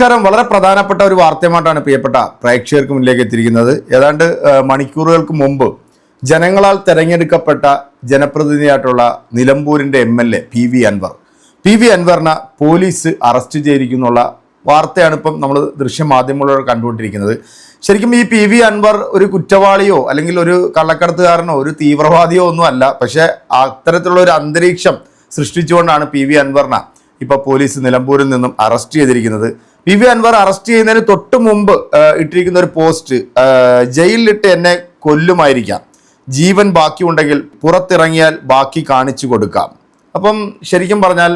നമസ്കാരം. വളരെ പ്രധാനപ്പെട്ട ഒരു വാർത്തയുമായിട്ടാണ് പ്രിയപ്പെട്ട പ്രേക്ഷകർക്ക് മുന്നിലേക്ക് എത്തിയിരിക്കുന്നത്. ഏതാണ്ട് മണിക്കൂറുകൾക്ക് മുമ്പ് ജനങ്ങളാൽ തെരഞ്ഞെടുക്കപ്പെട്ട ജനപ്രതിനിധിയായിട്ടുള്ള നിലമ്പൂരിന്റെ M L A P V Anvar. P V അൻവറിനെ പോലീസ് അറസ്റ്റ് ചെയ്തിരിക്കുന്നുള്ള വാർത്തയാണ് ഇപ്പം നമ്മൾ ദൃശ്യമാധ്യമങ്ങളിലൂടെ കണ്ടുകൊണ്ടിരിക്കുന്നത്. ശരിക്കും ഈ പി വി അൻവർ ഒരു കുറ്റവാളിയോ അല്ലെങ്കിൽ ഒരു കള്ളക്കടത്തുകാരനോ ഒരു തീവ്രവാദിയോ ഒന്നും അല്ല. പക്ഷേ അത്തരത്തിലുള്ള ഒരു അന്തരീക്ഷം സൃഷ്ടിച്ചുകൊണ്ടാണ് പി വി അൻവറിനെ ഇപ്പോൾ പോലീസ് നിലമ്പൂരിൽ നിന്നും അറസ്റ്റ് ചെയ്തിരിക്കുന്നത്. പി വി അൻവർ അറസ്റ്റ് ചെയ്യുന്നതിന് തൊട്ട് മുമ്പ് ഇട്ടിരിക്കുന്ന ഒരു പോസ്റ്റ് ജയിലിലിട്ട് എന്നെ കൊല്ലുമായിരിക്കാം. ജീവൻ ബാക്കിയുണ്ടെങ്കിൽ പുറത്തിറങ്ങിയാൽ ബാക്കി കാണിച്ചു കൊടുക്കാം. അപ്പം ശരിക്കും പറഞ്ഞാൽ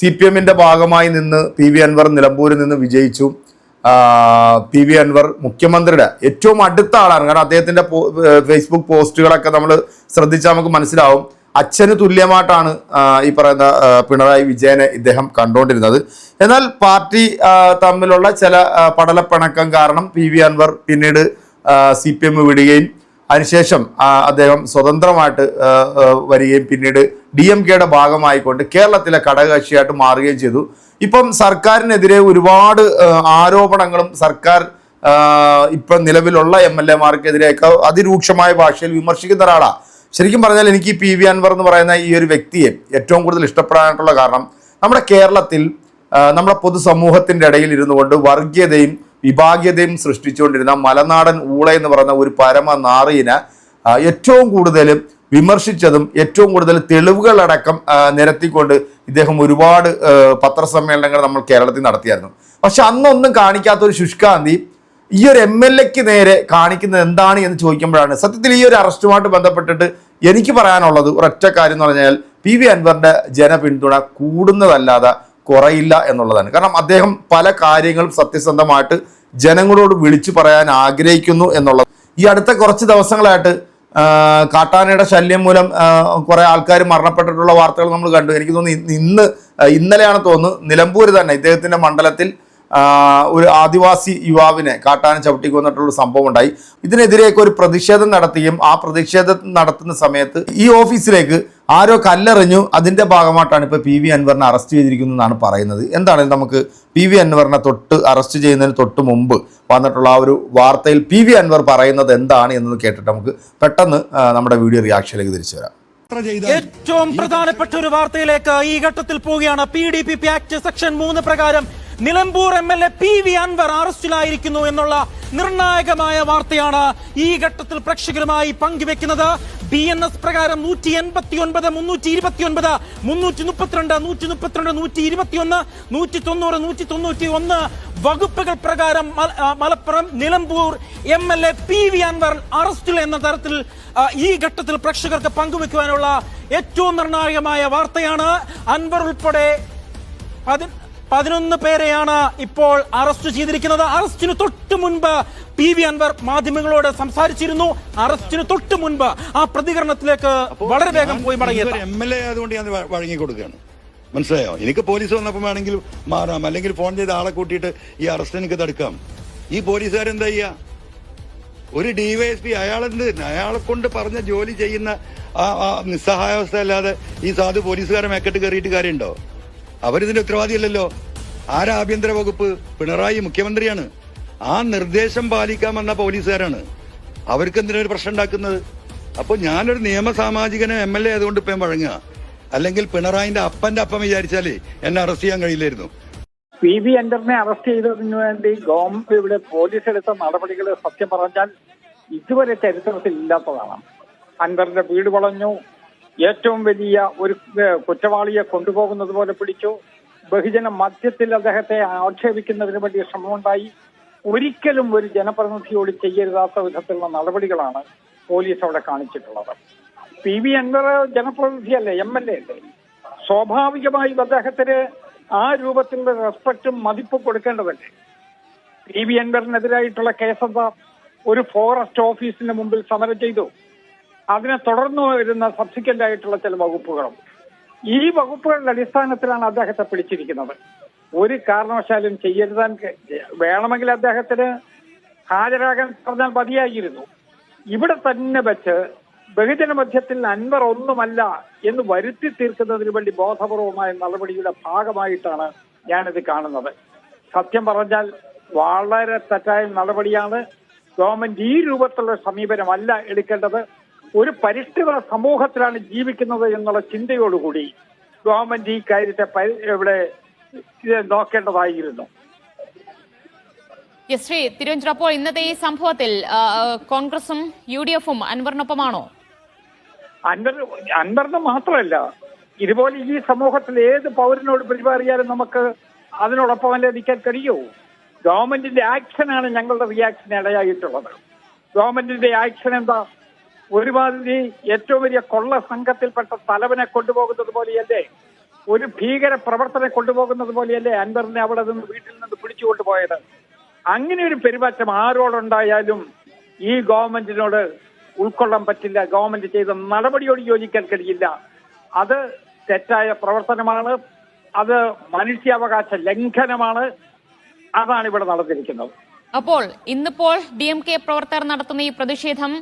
സി പി എമ്മിന്റെ ഭാഗമായി നിന്ന് പി വി അൻവർ നിലമ്പൂരിൽ നിന്ന് വിജയിച്ചു. പി വി അൻവർ മുഖ്യമന്ത്രിയുടെ ഏറ്റവും അടുത്ത ആളാണ്. കാരണം അദ്ദേഹത്തിന്റെ ഫേസ്ബുക്ക് പോസ്റ്റുകളൊക്കെ നമ്മൾ ശ്രദ്ധിച്ചാൽ നമുക്ക് മനസ്സിലാവും. അച്ഛന് തുല്യമായിട്ടാണ് ഈ പറയുന്ന പിണറായി വിജയനെ ഇദ്ദേഹം കണ്ടുകൊണ്ടിരുന്നത് എന്നാൽ പാർട്ടി തമ്മിലുള്ള ചില പടലപ്പിണക്കം കാരണം പി വി അൻവർ പിന്നീട് സി പി എം വിടുകയും അതിനുശേഷം അദ്ദേഹം സ്വതന്ത്രമായിട്ട് വരികയും പിന്നീട് ഡി എം കെയുടെ ഭാഗമായിക്കൊണ്ട് കേരളത്തിലെ ഘടകകക്ഷിയായിട്ട് മാറുകയും ചെയ്തു. ഇപ്പം സർക്കാരിനെതിരെ ഒരുപാട് ആരോപണങ്ങളും സർക്കാർ ഇപ്പം നിലവിലുള്ള എം എൽ എമാർക്കെതിരെയൊക്കെ അതിരൂക്ഷമായ ഭാഷയിൽ വിമർശിക്കുന്ന ഒരാളാണ് ശരിക്കും പറഞ്ഞാൽ എനിക്ക് പി വി അൻവർ എന്ന് പറയുന്ന ഈ ഒരു വ്യക്തിയെ ഏറ്റവും കൂടുതൽ ഇഷ്ടപ്പെടാനായിട്ടുള്ള കാരണം നമ്മുടെ കേരളത്തിൽ നമ്മുടെ പൊതുസമൂഹത്തിന്റെ ഇടയിൽ ഇരുന്നു കൊണ്ട് വർഗീയതയും വിഭാഗീയതയും സൃഷ്ടിച്ചുകൊണ്ടിരുന്ന മലനാടൻ ഊള എന്ന് പറയുന്ന ഒരു പരമ നാറിയിനെ ഏറ്റവും കൂടുതൽ വിമർശിച്ചതും ഏറ്റവും കൂടുതൽ തെളിവുകളടക്കം നിരത്തിക്കൊണ്ട് ഇദ്ദേഹം ഒരുപാട് പത്രസമ്മേളനങ്ങൾ നമ്മൾ കേരളത്തിൽ നടത്തിയായിരുന്നു. പക്ഷെ അന്നൊന്നും കാണിക്കാത്ത ഒരു ശുഷ്കാന്തി ഈ ഒരു എം എൽ എക്ക് നേരെ കാണിക്കുന്നത് എന്താണ് എന്ന് ചോദിക്കുമ്പോഴാണ്. സത്യത്തിൽ ഈ ഒരു അറസ്റ്റുമായിട്ട് ബന്ധപ്പെട്ടിട്ട് എനിക്ക് പറയാനുള്ളത് ഒരൊറ്റ കാര്യം എന്ന് പറഞ്ഞാൽ പി വി അൻവറിന്റെ ജനപിന്തുണ കൂടുന്നതല്ലാതെ കുറയില്ല എന്നുള്ളതാണ്. കാരണം അദ്ദേഹം പല കാര്യങ്ങളും സത്യസന്ധമായിട്ട് ജനങ്ങളോട് വിളിച്ചു പറയാൻ ആഗ്രഹിക്കുന്നു എന്നുള്ളത്. ഈ അടുത്ത കുറച്ച് ദിവസങ്ങളായിട്ട് കാട്ടാനയുടെ ശല്യം മൂലം കുറേ ആൾക്കാർ മരണപ്പെട്ടിട്ടുള്ള വാർത്തകൾ നമ്മൾ കണ്ടു. എനിക്ക് തോന്നുന്നു ഇന്ന് ഇന്ന് ഇന്നലെയാണ് തോന്നുന്നു നിലമ്പൂർ തന്നെ ഇദ്ദേഹത്തിന്റെ മണ്ഡലത്തിൽ ഒരു ആദിവാസി യുവാവിനെ കാട്ടാന ചവിട്ടി കൊന്നിട്ടുള്ള സംഭവം ഉണ്ടായി ഇതിനെതിരെയൊക്കെ ഒരു പ്രതിഷേധം നടത്തുകയും ആ പ്രതിഷേധം നടത്തുന്ന സമയത്ത് ഈ ഓഫീസിലേക്ക് ആരോ കല്ലെറിഞ്ഞു. അതിന്റെ ഭാഗമായിട്ടാണ് ഇപ്പോൾ പി വി അൻവറിനെ അറസ്റ്റ് ചെയ്തിരിക്കുന്നതെന്നാണ് പറയുന്നത്. എന്താണെങ്കിലും നമുക്ക് പി വി അൻവറിനെ തൊട്ട് അറസ്റ്റ് ചെയ്യുന്നതിന് തൊട്ട് മുമ്പ് വന്നിട്ടുള്ള ആ ഒരു വാർത്തയിൽ പി വി അൻവർ പറയുന്നത് എന്താണ് എന്നത് കേട്ടിട്ട് നമുക്ക് പെട്ടെന്ന് നമ്മുടെ വീഡിയോ റിയാക്ഷനിലേക്ക് തിരിച്ചു വരാം. ഏറ്റവും പ്രധാനപ്പെട്ട ഒരു വാർത്തയിലേക്ക് ഈ ഘട്ടത്തിൽ പോവുകയാണ്. P D P P act section മൂന്ന് പ്രകാരം Nilambur M L A P V Anvar അറസ്റ്റിലായിരിക്കുന്നു എന്നുള്ള നിർണായകമായ വാർത്തയാണ് ഈ ഘട്ടത്തിൽ പ്രേക്ഷകരുമായി പങ്കുവെക്കുന്നത്. ബി എൻ എസ് പ്രകാരം നൂറ്റി എൺപത്തി ഒൻപത് മുന്നൂറ്റി ഇരുപത്തി ഒൻപത് മുന്നൂറ്റി മുപ്പത്തിരണ്ട് നൂറ്റി മുപ്പത്തിരണ്ട് നൂറ്റി ഇരുപത്തി ഒന്ന് നൂറ്റി തൊണ്ണൂറ് നൂറ്റി തൊണ്ണൂറ്റി ഒന്ന് വകുപ്പുകൾ പ്രകാരം Malappuram Nilambur M L A P V Anvar അറസ്റ്റിൽ എന്ന തരത്തിൽ ഈ ഘട്ടത്തിൽ പ്രേക്ഷകർക്ക് പങ്കുവെക്കുവാനുള്ള ഏറ്റവും നിർണായകമായ വാർത്തയാണ് അൻവർ ഉൾപ്പെടെ പതിനൊന്ന് പേരെയാണ് ഇപ്പോൾ അറസ്റ്റ് ചെയ്തിരിക്കുന്നത്. അറസ്റ്റിന് തൊട്ട് മുൻപ് പി വി അൻവർ മാധ്യമങ്ങളോട് സംസാരിച്ചിരുന്നു. അറസ്റ്റിന് തൊട്ട് മുൻപ് ആ പ്രതികരണത്തിലേക്ക് വളരെ വേഗം പോയി മടങ്ങിയത് എം എൽ എ ആയതുകൊണ്ട് ഞാൻ വഴങ്ങി കൊടുക്കുകയാണ് മനസ്സിലായോ? എനിക്ക് പോലീസ് വന്നപ്പോൾ വേണമെങ്കിൽ മാറാം. അല്ലെങ്കിൽ ഫോൺ ചെയ്ത് ആളെ കൂട്ടിയിട്ട് ഈ അറസ്റ്റ് എനിക്ക് തടുക്കാം ഈ പോലീസുകാരെന്താ ചെയ്യാ? ഒരു ഡിവൈഎസ്പി അയാളെന്ത് അയാളെ കൊണ്ട് പറഞ്ഞ ജോലി ചെയ്യുന്ന ആ ആ നിസ്സഹായാവസ്ഥ അല്ലാതെ ഈ സാധു പോലീസുകാരെ മേക്കെട്ട് കയറിയിട്ട് കാര്യമുണ്ടോ? അവരിതിന്റെ ഉത്തരവാദിയല്ലല്ലോ. ആരാ ആഭ്യന്തര വകുപ്പ്? പിണറായി മുഖ്യമന്ത്രിയാണ്. ആ നിർദ്ദേശം പാലിക്കാൻ വന്ന പോലീസുകാരാണ്. അവർക്ക് എന്തിനാ ഒരു പ്രശ്നം ഉണ്ടാക്കുന്നത്? അപ്പൊ ഞാനൊരു നിയമസാമാജികനെ എം എൽ എ ആയതുകൊണ്ട് ഇപ്പം വഴങ്ങുക. അല്ലെങ്കിൽ പിണറായിന്റെ അപ്പന്റെ അപ്പം വിചാരിച്ചാലേ എന്നെ അറസ്റ്റ് ചെയ്യാൻ കഴിയില്ലായിരുന്നു. പി വി അൻവറിനെ അറസ്റ്റ് ചെയ്തതിനു വേണ്ടി ഗവൺമെന്റ് ഇവിടെ പോലീസ് എടുത്ത നടപടികൾ സത്യം പറഞ്ഞാൽ ഇതുവരെ ചരിത്രത്തിൽ ഇല്ലാത്തതാണ്. അൻവറിന്റെ വീട് വളഞ്ഞു. ഏറ്റവും വലിയ ഒരു കുറ്റവാളിയെ കൊണ്ടുപോകുന്നത് പോലെ പിടിച്ചു. ബഹുജന മധ്യത്തിൽ അദ്ദേഹത്തെ ആക്ഷേപിക്കുന്നതിന് വേണ്ടി ശ്രമമുണ്ടായി. ഒരിക്കലും ഒരു ജനപ്രതിനിധിയോട് ചെയ്യരുതാത്ത വിധത്തിലുള്ള നടപടികളാണ് പോലീസ് അവിടെ കാണിച്ചിട്ടുള്ളത്. പി വി അൻവർ ജനപ്രതിനിധിയല്ലേ എം എൽ എ അല്ലേ? സ്വാഭാവികമായും അദ്ദേഹത്തിന് ആ രൂപത്തിലുള്ള റെസ്പെക്റ്റും മതിപ്പും കൊടുക്കേണ്ടതല്ലേ? P V അൻവറിനെതിരായിട്ടുള്ള കേസെന്താ? ഒരു ഫോറസ്റ്റ് ഓഫീസിന് മുമ്പിൽ സമരം ചെയ്തു. അതിനെ തുടർന്നു വരുന്ന സബ്സിക്വന്റ് ആയിട്ടുള്ള ചില വകുപ്പുകളും. ഈ വകുപ്പുകളുടെ അടിസ്ഥാനത്തിലാണ് അദ്ദേഹത്തെ പിടിച്ചിരിക്കുന്നത്. ഒരു കാരണവശാലും ചെയ്യരുതാൻ വേണമെങ്കിൽ അദ്ദേഹത്തിന് ഹാജരാകാൻ പറഞ്ഞാൽ മതിയായിരുന്നു. ഇവിടെ തന്നെ വെച്ച് ബഹുജന മധ്യത്തിൽ അൻവർ ഒന്നുമല്ല എന്ന് വരുത്തി തീർക്കുന്നതിന് വേണ്ടി ബോധപൂർവമായ നടപടിയുടെ ഭാഗമായിട്ടാണ് ഞാനിത് കാണുന്നത്. സത്യം പറഞ്ഞാൽ വളരെ തെറ്റായ നടപടിയാണ് ഗവൺമെന്റ് ഈ രൂപത്തിലുള്ള സമീപനമല്ല എടുക്കേണ്ടത്. ഒരു പരിഷ്കൃത സമൂഹത്തിലാണ് ജീവിക്കുന്നത് എന്നുള്ള ചിന്തയോടുകൂടി ഗവൺമെന്റ് ഈ കാര്യത്തെ ഇവിടെ നോക്കേണ്ടതായിരുന്നു. ശ്രീ തിരുവഞ്ചൂർ അപ്പോൾ ഇന്നത്തെ ഈ സംഭവത്തിൽ കോൺഗ്രസും യു ഡി എഫും അൻവറിനൊപ്പമാണോ? അൻവർ അൻവറിന് മാത്രമല്ല ഇതുപോലെ ഈ സമൂഹത്തിൽ ഏത് പൗരനോട് പെരുമാറിയാലും നമുക്ക് അതിനോടൊപ്പം അല്ലേ നിൽക്കാൻ കഴിയൂ. ഗവൺമെന്റിന്റെ ആക്ഷനാണ് ഞങ്ങളുടെ റിയാക്ഷൻ ഇടയായിട്ടുള്ളത്. ഗവൺമെന്റിന്റെ ആക്ഷൻ എന്താ? ഒരുമാതിരി ഏറ്റവും വലിയ കൊള്ള സംഘത്തിൽപ്പെട്ട തലവനെ കൊണ്ടുപോകുന്നത് പോലെയല്ലേ? ഒരു ഭീകര പ്രവർത്തനെ കൊണ്ടുപോകുന്നത് പോലെയല്ലേ അൻവറിനെ അവിടെ നിന്ന് വീട്ടിൽ നിന്ന് പിടിച്ചു കൊണ്ടുപോയത് അങ്ങനെ ഒരു പെരുമാറ്റം ആരോടുണ്ടായാലും ഈ ഗവൺമെന്റിനോട് ഉൾക്കൊള്ളാൻ പറ്റില്ല. ഗവൺമെന്റ് ചെയ്ത നടപടിയോട് യോജിക്കാൻ കഴിയില്ല. അത് തെറ്റായ പ്രവർത്തനമാണ്. അത് മനുഷ്യാവകാശ ലംഘനമാണ്. അതാണ് ഇവിടെ നടന്നിരിക്കുന്നത്. അപ്പോൾ ഇന്നിപ്പോൾ ഡി എം കെ പ്രവർത്തകർ നടത്തുന്ന ഈ പ്രതിഷേധം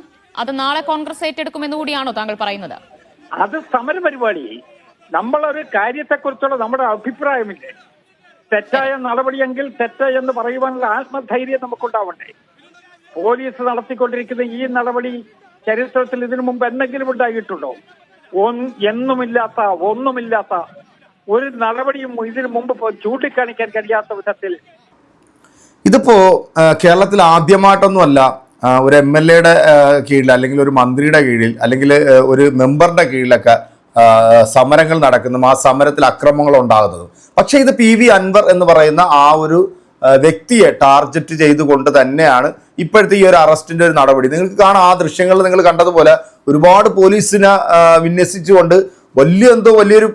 അത് നാളെ കോൺഗ്രസ് ഏറ്റെടുക്കുമെന്ന് കൂടിയാണോ താങ്കൾ പറയുന്നത്? അത് സമരപരിപാടി നമ്മളൊരു കാര്യത്തെക്കുറിച്ചുള്ള നമ്മുടെ അഭിപ്രായമില്ലേ? തെറ്റായ നടപടിയെങ്കിൽ തെറ്റ് എന്ന് പറയുവാനുള്ള ആത്മധൈര്യം നമുക്കുണ്ടാവണ്ടേ? പോലീസ് നടത്തിക്കൊണ്ടിരിക്കുന്ന ഈ നടപടി ചരിത്രത്തിൽ ഇതിനു മുമ്പ് എന്തെങ്കിലും ഉണ്ടായിട്ടുണ്ടോ? എന്നുമില്ലാത്ത ഒന്നുമില്ലാത്ത ഒരു നടപടിയും ഇതിനു മുമ്പ് ഇപ്പോ ചൂണ്ടിക്കാണിക്കാൻ കഴിയാത്ത വിധത്തിൽ ഇതിപ്പോ കേരളത്തിൽ ആദ്യമായിട്ടൊന്നുമല്ല ഒരു എം എൽ എയുടെ കീഴിൽ അല്ലെങ്കിൽ ഒരു മന്ത്രിയുടെ കീഴിൽ അല്ലെങ്കിൽ ഒരു മെമ്പറുടെ കീഴിലൊക്കെ സമരങ്ങൾ നടക്കുന്നതും ആ സമരത്തിൽ അക്രമങ്ങൾ ഉണ്ടാകുന്നതും. പക്ഷേ ഇത് പി വി അൻവർ എന്ന് പറയുന്ന ആ ഒരു വ്യക്തിയെ ടാർഗറ്റ് ചെയ്തുകൊണ്ട് തന്നെയാണ് ഇപ്പോഴത്തെ ഈ ഒരു അറസ്റ്റിന്റെ ഒരു നടപടി. നിങ്ങൾക്ക് കാണാം ആ ദൃശ്യങ്ങൾ നിങ്ങൾ കണ്ടതുപോലെ ഒരുപാട് പോലീസിനെ വിന്യസിച്ചുകൊണ്ട് വലിയ എന്തോ വലിയൊരു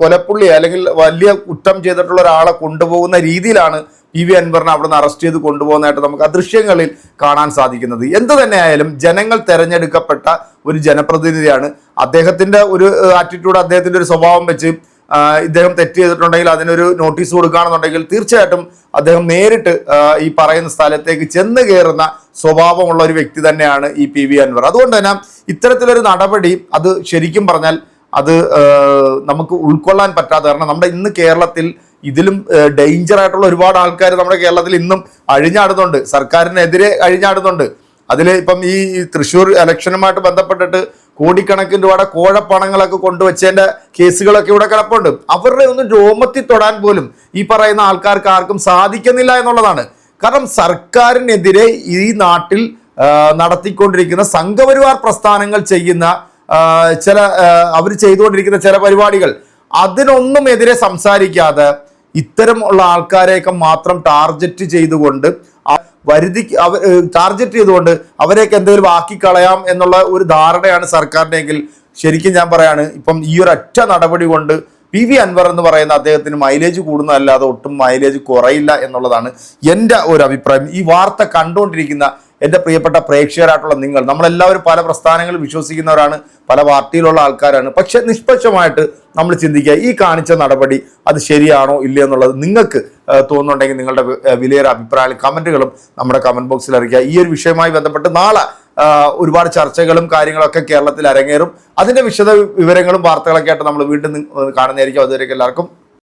കൊലപ്പുള്ളി അല്ലെങ്കിൽ വലിയ കുറ്റം ചെയ്തിട്ടുള്ള ഒരാളെ കൊണ്ടുപോകുന്ന രീതിയിലാണ് പി വി അൻവറിനെ അവിടെ നിന്ന് അറസ്റ്റ് ചെയ്ത് കൊണ്ടുപോകുന്നതായിട്ട് നമുക്ക് ആ ദൃശ്യങ്ങളിൽ കാണാൻ സാധിക്കുന്നത്. എന്ത് തന്നെയായാലും ജനങ്ങൾ തെരഞ്ഞെടുക്കപ്പെട്ട ഒരു ജനപ്രതിനിധിയാണ്. അദ്ദേഹത്തിന്റെ ഒരു ആറ്റിറ്റ്യൂഡ് അദ്ദേഹത്തിന്റെ ഒരു സ്വഭാവം വെച്ച് ഇദ്ദേഹം തെറ്റ് ചെയ്തിട്ടുണ്ടെങ്കിൽ അതിനൊരു നോട്ടീസ് കൊടുക്കുകയാണെന്നുണ്ടെങ്കിൽ തീർച്ചയായിട്ടും അദ്ദേഹം നേരിട്ട് ഈ പറയുന്ന സ്ഥലത്തേക്ക് ചെന്ന് കയറുന്ന സ്വഭാവമുള്ള ഒരു വ്യക്തി തന്നെയാണ് ഈ പി വി അൻവർ. അതുകൊണ്ട് തന്നെ ഇത്തരത്തിലൊരു നടപടി അത് ശരിക്കും പറഞ്ഞാൽ അത് നമുക്ക് ഉൾക്കൊള്ളാൻ പറ്റാത്ത കാരണം നമ്മുടെ ഇന്ന് കേരളത്തിൽ ഇതിലും ഡേഞ്ചർ ആയിട്ടുള്ള ഒരുപാട് ആൾക്കാർ നമ്മുടെ കേരളത്തിൽ ഇന്നും അഴിഞ്ഞാടുന്നുണ്ട്. സർക്കാരിനെതിരെ അഴിഞ്ഞാടുന്നുണ്ട്. അതിൽ ഇപ്പം ഈ തൃശ്ശൂർ ഇലക്ഷനുമായിട്ട് ബന്ധപ്പെട്ടിട്ട് കോടിക്കണക്കിന് രൂപയുടെ കോഴപ്പണങ്ങളൊക്കെ കൊണ്ടുവച്ചതിന്റെ കേസുകളൊക്കെ ഇവിടെ കിടപ്പുണ്ട്. അവരുടെ ഒന്നും രോമത്തിൽ തൊടാൻ പോലും ഈ പറയുന്ന ആൾക്കാർക്ക് ആർക്കും സാധിക്കുന്നില്ല എന്നുള്ളതാണ്. കാരണം സർക്കാരിനെതിരെ ഈ നാട്ടിൽ നടത്തിക്കൊണ്ടിരിക്കുന്ന സംഘപരിവാർ പ്രസ്ഥാനങ്ങൾ ചെയ്യുന്ന ചില അവർ ചെയ്തുകൊണ്ടിരിക്കുന്ന ചില പരിപാടികൾ അതിനൊന്നും എതിരെ സംസാരിക്കാതെ ഇത്തരം ഉള്ള ആൾക്കാരെയൊക്കെ മാത്രം ടാർഗറ്റ് ചെയ്തുകൊണ്ട് വരുതി അവർ ടാർഗറ്റ് ചെയ്തുകൊണ്ട് അവരെയൊക്കെ എന്തെങ്കിലും ആക്കി കളയാം എന്നുള്ള ഒരു ധാരണയാണ് സർക്കാരിനെങ്കിൽ ശരിക്കും ഞാൻ പറയാണ് ഇപ്പം ഈ ഒരു ഒറ്റ നടപടി കൊണ്ട് പി വി അൻവർ എന്ന് പറയുന്ന അദ്ദേഹത്തിന് മൈലേജ് കൂടുന്നതല്ലാതെ ഒട്ടും മൈലേജ് കുറയില്ല എന്നുള്ളതാണ് എന്റെ ഒരു അഭിപ്രായം. ഈ വാർത്ത കണ്ടുകൊണ്ടിരിക്കുന്ന എന്റെ പ്രിയപ്പെട്ട പ്രേക്ഷകരായിട്ടുള്ള നിങ്ങൾ നമ്മളെല്ലാവരും പല പ്രസ്ഥാനങ്ങളിൽ വിശ്വസിക്കുന്നവരാണ് പല പാർട്ടിയിലുള്ള ആൾക്കാരാണ്. പക്ഷെ നിഷ്പക്ഷമായിട്ട് നമ്മൾ ചിന്തിക്കുക ഈ കാണിച്ച നടപടി അത് ശരിയാണോ ഇല്ലയോ എന്നുള്ളത് നിങ്ങൾക്ക് തോന്നുന്നുണ്ടെങ്കിൽ നിങ്ങളുടെ വിലയേറെ അഭിപ്രായങ്ങളും കമന്റുകളും നമ്മുടെ കമന്റ് ബോക്സിൽ അറിയിക്കുക. ഈ ഒരു വിഷയവുമായി ബന്ധപ്പെട്ട് നാളെ ഒരുപാട് ചർച്ചകളും കാര്യങ്ങളൊക്കെ കേരളത്തിൽ അരങ്ങേറും. അതിന്റെ വിശദ വിവരങ്ങളും വാർത്തകളൊക്കെ ആയിട്ട് നമ്മൾ വീണ്ടും കാണുന്നതായിരിക്കും. അതുവരെയൊക്കെ എല്ലാവർക്കും